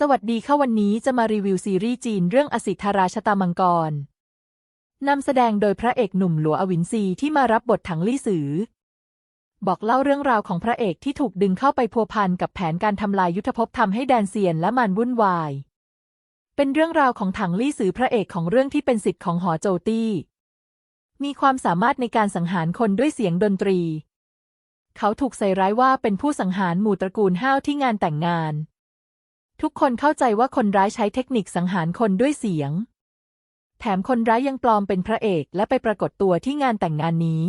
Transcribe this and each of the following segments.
สวัสดีค่ะวันนี้จะมารีวิวซีรีส์จีนเรื่องอสิทธาราชตามังกร นำแสดงโดยพระเอกหนุ่มหลัวอวินซีที่มารับบทถังลี่สือ บอกเล่าเรื่องราวของพระเอกที่ถูกดึงเข้าไปพัวพันกับแผนการทำลายยุทธภพทำให้แดนเซียนและมันวุ่นวาย เป็นเรื่องราวของถังลี่สือพระเอกของเรื่องที่เป็นสิทธิ์ของหอโจตี้ มีความสามารถในการสังหารคนด้วยเสียงดนตรี เขาถูกใส่ร้ายว่าเป็นผู้สังหารหมู่ตระกูลห้าวที่งานแต่งงาน ทุกคนเข้าใจว่าคนร้ายใช้เทคนิคสังหารคนด้วยเสียง แถมคนร้ายยังปลอมเป็นพระเอกและไปปรากฏตัวที่งานแต่งงานนี้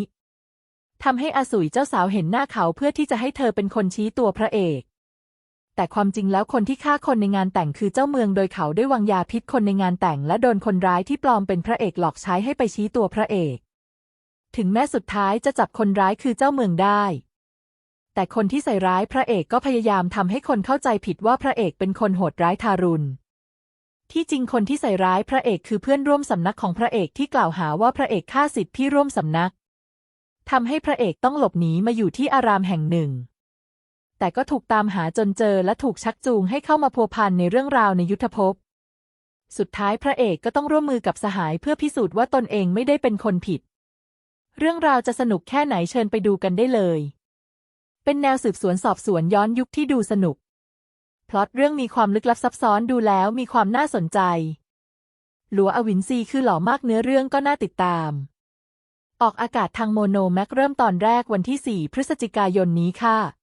ทำให้อาสุยเจ้าสาวเห็นหน้าเขาเพื่อที่จะให้เธอเป็นคนชี้ตัวพระเอก แต่ความจริงแล้วคนที่ฆ่าคนในงานแต่งคือเจ้าเมืองโดยเขาได้วางยาพิษคนในงานแต่ง และโดนคนร้ายที่ปลอมเป็นพระเอกหลอกใช้ให้ไปชี้ตัวพระเอก ถึงแม้สุดท้ายจะจับคนร้ายคือเจ้าเมืองได้ แต่คนที่ใส่ร้ายพระเอกก็พยายามทำให้คนเข้าใจผิดว่าพระเอกเป็นคนโหดร้ายทารุณ ที่จริงคนที่ใส่ร้ายพระเอกคือเพื่อนร่วมสำนักของพระเอกที่กล่าวหาว่าพระเอกฆ่าสิทธิ์ที่ร่วมสำนักทำให้พระเอกต้องหลบหนีมาอยู่ที่อารามแห่งหนึ่ง แต่ก็ถูกตามหาจนเจอและถูกชักจูงให้เข้ามาพัวพันในเรื่องราวในยุทธภพ สุดท้ายพระเอกก็ต้องร่วมมือกับสหายเพื่อพิสูจน์ว่าตนเองไม่ได้เป็นคนผิด เรื่องราวจะสนุกแค่ไหนเชิญไปดูกันได้เลย เป็นแนวสืบสวนสอบสวนย้อนยุคที่ดูสนุก พล็อตเรื่องมีความลึกลับซับซ้อนดูแล้วมีความน่าสนใจ หลัวอวินซีคือหล่อมากเนื้อเรื่องก็น่าติดตาม ออกอากาศทางโมโนแม็กเริ่มตอนแรกวันที่ 4 พฤศจิกายนนี้ค่ะ